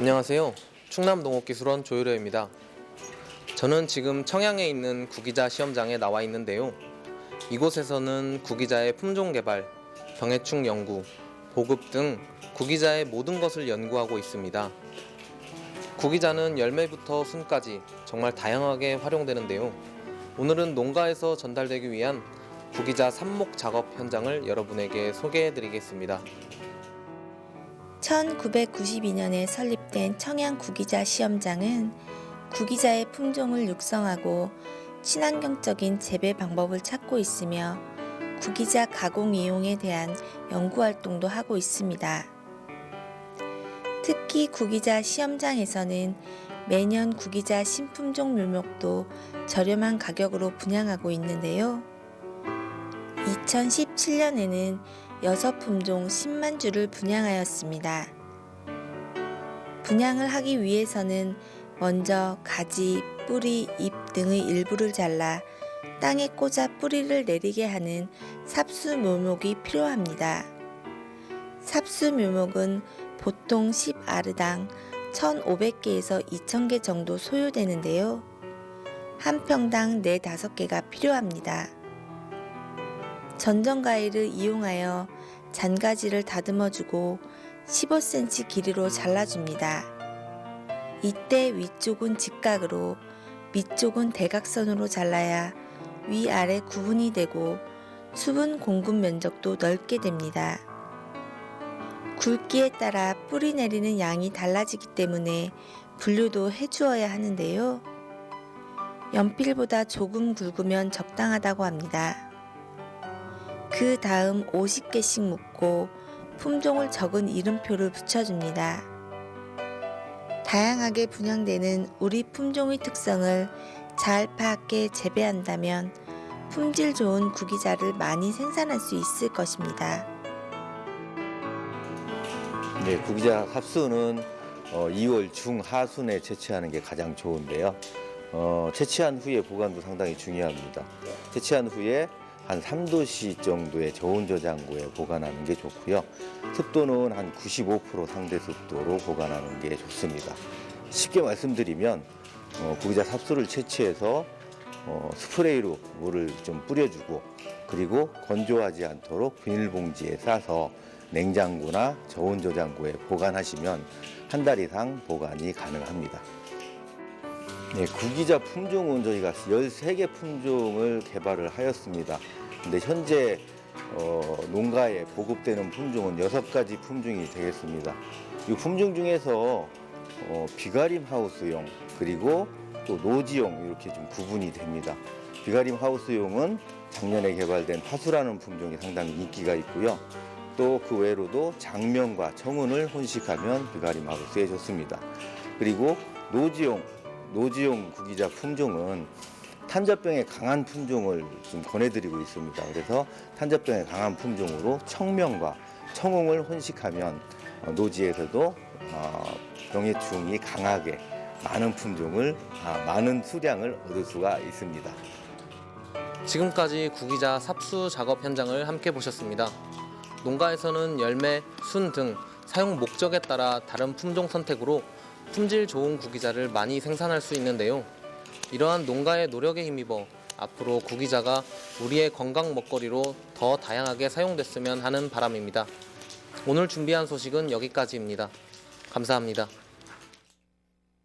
안녕하세요. 충남 농업기술원 조유려입니다. 저는 지금 청양에 있는 구기자 시험장에 나와 있는데요. 이곳에서는 구기자의 품종 개발, 병해충 연구, 보급 등 구기자의 모든 것을 연구하고 있습니다. 구기자는 열매부터 순까지 정말 다양하게 활용되는데요. 오늘은 농가에서 전달되기 위한 구기자 삽목 작업 현장을 여러분에게 소개해 드리겠습니다. 1992년에 설립된 청양 구기자 시험장은 구기자의 품종을 육성하고 친환경적인 재배 방법을 찾고 있으며 구기자 가공 이용에 대한 연구 활동도 하고 있습니다. 특히 구기자 시험장에서는 매년 구기자 신품종 묘목도 저렴한 가격으로 분양하고 있는데요. 2017년에는 여섯 품종 10만 주를 분양하였습니다. 분양을 하기 위해서는 먼저 가지, 뿌리, 잎 등의 일부를 잘라 땅에 꽂아 뿌리를 내리게 하는 삽수 묘목이 필요합니다. 삽수 묘목은 보통 10아르당 1,500개에서 2,000개 정도 소요되는데요. 한 평당 4, 5개가 필요합니다. 전정가위를 이용하여 잔가지를 다듬어주고 15cm 길이로 잘라줍니다. 이때 위쪽은 직각으로 밑쪽은 대각선으로 잘라야 위아래 구분이 되고 수분 공급 면적도 넓게 됩니다. 굵기에 따라 뿌리 내리는 양이 달라지기 때문에 분류도 해주어야 하는데요. 연필보다 조금 굵으면 적당하다고 합니다. 그 다음 50개씩 묶고 품종을 적은 이름표를 붙여줍니다. 다양하게 분양되는 우리 품종의 특성을 잘 파악해 재배한다면 품질 좋은 구기자를 많이 생산할 수 있을 것입니다. 네, 구기자 합수는 어, 2월 중하순에 채취하는 게 가장 좋은데요. 어, 채취한 후에 보관도 상당히 중요합니다. 채취한 후에 한 3도씨 정도의 저온 저장고에 보관하는 게 좋고요. 습도는 한 95% 상대 습도로 보관하는 게 좋습니다. 쉽게 말씀드리면 어, 구기자 삽수를 채취해서 어, 스프레이로 물을 좀 뿌려주고 그리고 건조하지 않도록 비닐봉지에 싸서 냉장고나 저온 저장고에 보관하시면 한 달 이상 보관이 가능합니다. 네, 구기자 품종은 저희가 13개 품종을 개발을 하였습니다. 근데 현재 어, 농가에 보급되는 품종은 6가지 품종이 되겠습니다. 이 품종 중에서 어, 비가림 하우스용 그리고 또 노지용 이렇게 좀 구분이 됩니다. 비가림 하우스용은 작년에 개발된 파수라는 품종이 상당히 인기가 있고요. 또 그 외로도 장면과 청운을 혼식하면 비가림 하우스에 좋습니다. 그리고 노지용 노지용 구기자 품종은 탄저병에 강한 품종을 좀 권해드리고 있습니다. 그래서 탄저병에 강한 품종으로 청명과 청홍을 혼식하면 어, 노지에서도 어, 병해충이 강하게 많은 품종을 아, 많은 수량을 얻을 수가 있습니다. 지금까지 구기자 삽수 작업 현장을 함께 보셨습니다. 농가에서는 열매, 순 등 사용 목적에 따라 다른 품종 선택으로 품질 좋은 구기자를 많이 생산할 수 있는데요. 이러한 농가의 노력에 힘입어 앞으로 구기자가 우리의 건강 먹거리로 더 다양하게 사용됐으면 하는 바람입니다. 오늘 준비한 소식은 여기까지입니다. 감사합니다.